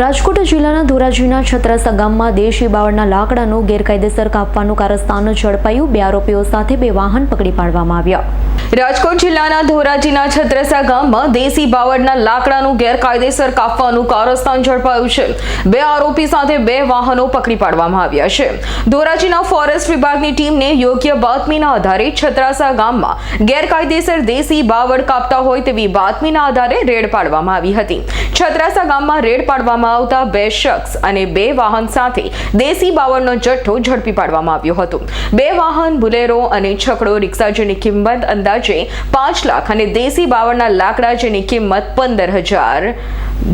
રાજકોટ જિલ્લાના ધોરાજીના છત્રસા ગામમાં દેશી બાવળના લાકડાનું ગેરકાયદેસર કાપવાનું કારસ્તાન ઝડપાયું. બે આરોપીઓ સાથે બે વાહન પકડી પાડવામાં આવ્યા. રાજકોટ જિલ્લાના ધોરાજીના છત્રસા ગામમાં દેશી બાવળના લાકડાનું ગેરકાયદેસર કાપવાનું કારસ્તાન ઝડપાયું છે. બે આરોપી સાથે બે વાહનો પકડી પાડવામાં આવ્યા છે. ધોરાજીના ફોરેસ્ટ વિભાગની ટીમને યોગ્ય બાતમીના આધારે છત્રાસા ગામમાં ગેરકાયદેસર દેશી બાવળ કાપતા હોય તેવી બાતમીના આધારે રેડ પાડવામાં આવી હતી. છત્રાસા ગામમાં રેડ પાડવામાં આવતા બે શખ્સ અને બે વાહન સાથે દેશી બાવળનો જથ્થો ઝડપી પાડવામાં આવ્યો હતો. બે વાહન બુલેરો અને છકડો રિક્ષા જેની કિંમત અંદાજે પાંચ લાખ અને દેશી બાવળના લાકડા જેની કિંમત પંદર હજાર,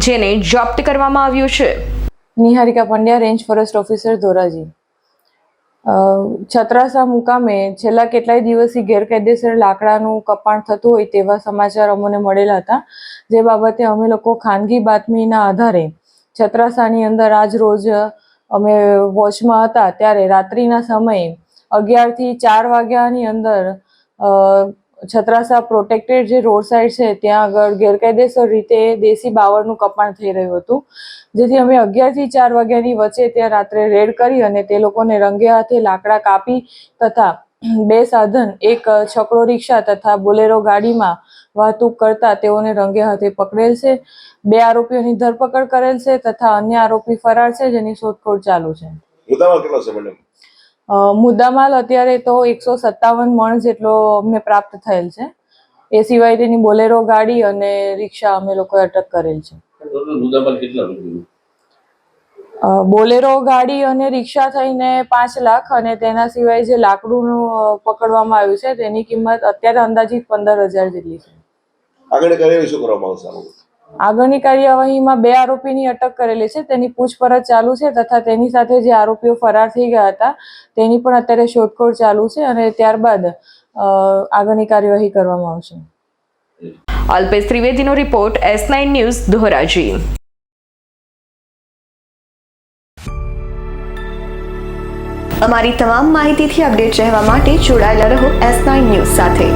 જેને જપ્ત કરવામાં આવ્યું છે. Niharika Pandya, range forest officer, Dhoraji. Chhatrasa મુકામે છેલ્લા કેટલાય દિવસથી ગેરકાયદેસર લાકડાનું કપાણ થતું હોય તેવા સમાચાર અમને મળેલા હતા, જે બાબતે અમે લોકો ખાનગી બાતમીના આધારે છત્રાસાની અંદર આજ રોજ અમે વોચમાં હતા, ત્યારે રાત્રિના સમયે અગિયારથી ચાર વાગ્યાની અંદર છત્રાસા પ્રોટેક્ટેડ જે રોડ સાઈડ છે, ત્યાં આગળ ગેરકાયદેસર રીતે દેશી બાવળનું કપાણ થઈ રહ્યું હતું. જેથી અમે અગિયારથી ચાર વાગ્યાની વચ્ચે ત્યાં રાત્રે રેડ કરી અને તે લોકોને રંગે હાથે લાકડા કાપી તથા બે સાધન, એક છકડો રિક્ષા તથા બોલેરો ગાડીમાં વાહતુક કરતા તેઓને રંગે હાથે પકડેલ છે. બે આરોપીઓની ધરપકડ કરેલ છે તથા અન્ય આરોપી ફરાર છે જેની શોધખોળ ચાલુ છે. મુદ્દામાલ અત્યારે તો એકસો સત્તાવન મણ જેટલો અમને પ્રાપ્ત થયેલ છે. એ સિવાય તેની બોલેરો ગાડી અને રિક્ષા અમે લોકોએ અટક કરેલ છે. બોલેરો ગાડી અને રિક્ષા થઈને પાંચ લાખ અને તેના સિવાય જે લાકડુંનું અ, પકડવામાં આવ્યું છે તેની કિંમત અત્યારે અંદાજિત પંદર હજાર જેટલી છે. આગળ કાર્યવાહી શું કરવામાં આવશે? આગળની કાર્યવાહીમાં બે આરોપીની અટક કરેલી છે. તેની પૂછપરછ ચાલુ છે તથા તેની સાથે જે આરોપીઓ ફરાર થઈ ગયા હતા તેની પણ અત્યારે શોધખોળ ચાલુ છે અને ત્યારબાદ અ, આગળની કાર્યવાહી કરવામાં આવશે. Alpesh ત્રિવેદીનો report S nine news Dhoraji. અમારી તમામ માહિતીથી અપડેટ રહેવા માટે જોડાયેલા રહો એસ નાઇન ન્યૂઝ સાથે.